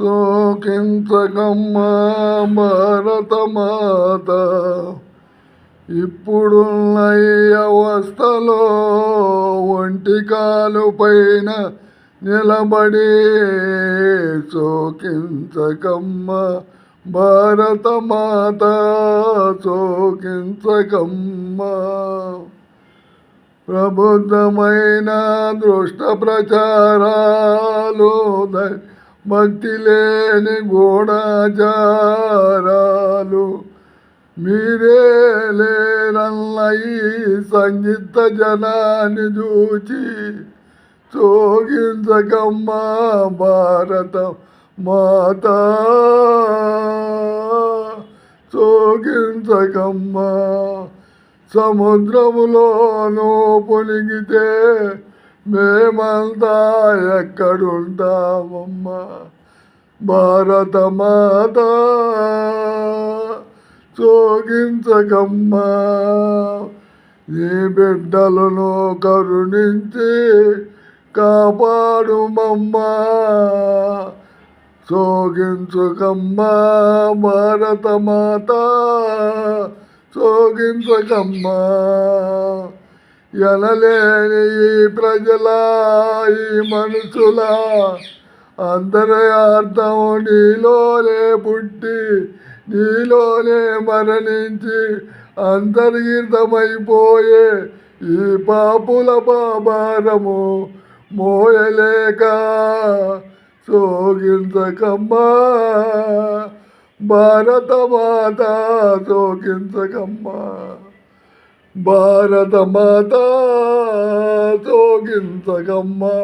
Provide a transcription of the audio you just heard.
శోకించకమ్మ భారత మాత ఇప్పుడున్న ఈ అవస్థలో ఒంటి కాలు పైన నిలబడి శోకించకమ్మ భారత మాత శోకించకమ్మ ప్రబుద్ధమైన దృష్ట ప్రచారాలు ద- భక్తి లేని గూఢాచారాలు. మీరే లేరల్ల ఈ సంగీత జనాన్ని చూచి చోగించకమ్మ భారత మాత. చోగించకమ్మ సముద్రములోనూ పొనిగితే మేమంతా ఎక్కడుంటామమ్మా? భారత మాత సోగించకమ్మా నీ బిడ్డలను కరుణించి కాపాడుమమ్మా. సోగించుకమ్మా భారత మాత సోగించకమ్మా ఎనలేని ఈ ప్రజల ఈ మనుషుల అంతర్యార్థం నీలోనే పుట్టి నీలోనే మరణించి అంతర్గీతమైపోయే ఈ పాపుల పాపారము మోయలేక సోగించకమ్మా భారత మాత శోకించకమ్మా. భారత మాత సోగించకమ్మా